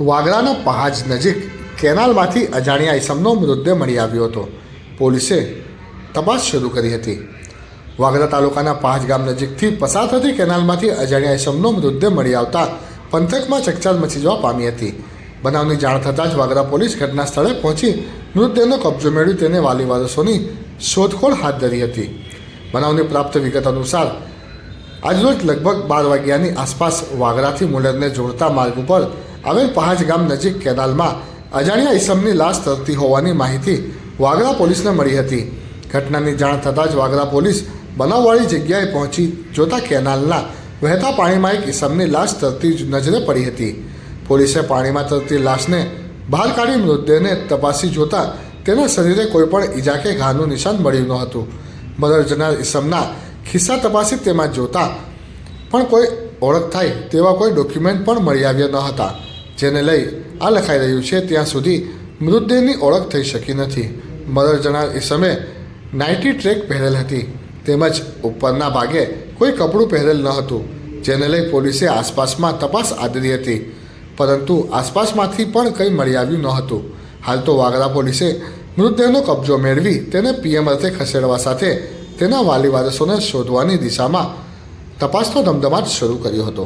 વાગરાના પહાજ નજીક કેનાલમાંથી અજાણ્યા ઇસમનો મૃતદેહ મળી આવ્યો હતો. પોલીસે તપાસ શરૂ કરી હતી. વાગરા તાલુકાના પહાજ ગામ નજીકથી પસાર થતી કેનાલમાંથી અજાણ્યા ઇસમનો મૃતદેહ મળી આવતા પંથકમાં ચકચાર મચી જવા પામી હતી. બનાવની જાણ થતાં જ વાગરા પોલીસ ઘટના સ્થળે પહોંચી મૃતદેહનો કબજો મેળવી તેને વાલી વારસોની શોધખોળ હાથ ધરી હતી. બનાવની પ્રાપ્ત વિગત અનુસાર, આજરોજ લગભગ બાર વાગ્યાની આસપાસ વાગરાથી મુલરને જોડતા માર્ગ ઉપર આવેલ પહાજ ગામ નજીક કેનાલમાં અજાણ્યા ઈસમની લાશ તરતી હોવાની માહિતી વાગરા પોલીસને મળી હતી. ઘટનાની જાણ થતાં જ વાગરા પોલીસ બનાવવાળી જગ્યાએ પહોંચી જોતા કેનાલના વહેતા પાણીમાં એક ઈસમની લાશ તરતી નજરે પડી હતી. પોલીસે પાણીમાં તરતી લાશને બહાર કાઢી મૃતદેહને તપાસી જોતા તેના શરીરે કોઈપણ ઈજા કે ઘાનું નિશાન મળ્યું ન હતું મદર જનાર ઈસમના ખિસ્સા તપાસી તેમાં જોતા પણ કોઈ ઓળખ થાય તેવા કોઈ ડોક્યુમેન્ટ પણ મળી આવ્યા ન હતા. જેને લઈ આ લખાઈ રહ્યું છે ત્યાં સુધી મૃતદેહની ઓળખ થઈ શકી નથી. મદર જનાર ઈસમે નાઇટી ટ્રેક પહેરેલ હતી. તેમજ ઉપરના ભાગે કોઈ કપડું પહેરેલ ન હતું, જેને લઈ પોલીસે આસપાસમાં તપાસ આદરી હતી. પરંતુ આસપાસમાંથી પણ કંઈ મળી આવ્યું ન હતું. હાલ તો વાગરા પોલીસે મૃતદેહનો કબજો મેળવી તેને પીએમ અર્થે ખસેડવા સાથે તેના વાલી વારસોને શોધવાની દિશામાં તપાસનો ધમધમાટ શરૂ કર્યો હતો.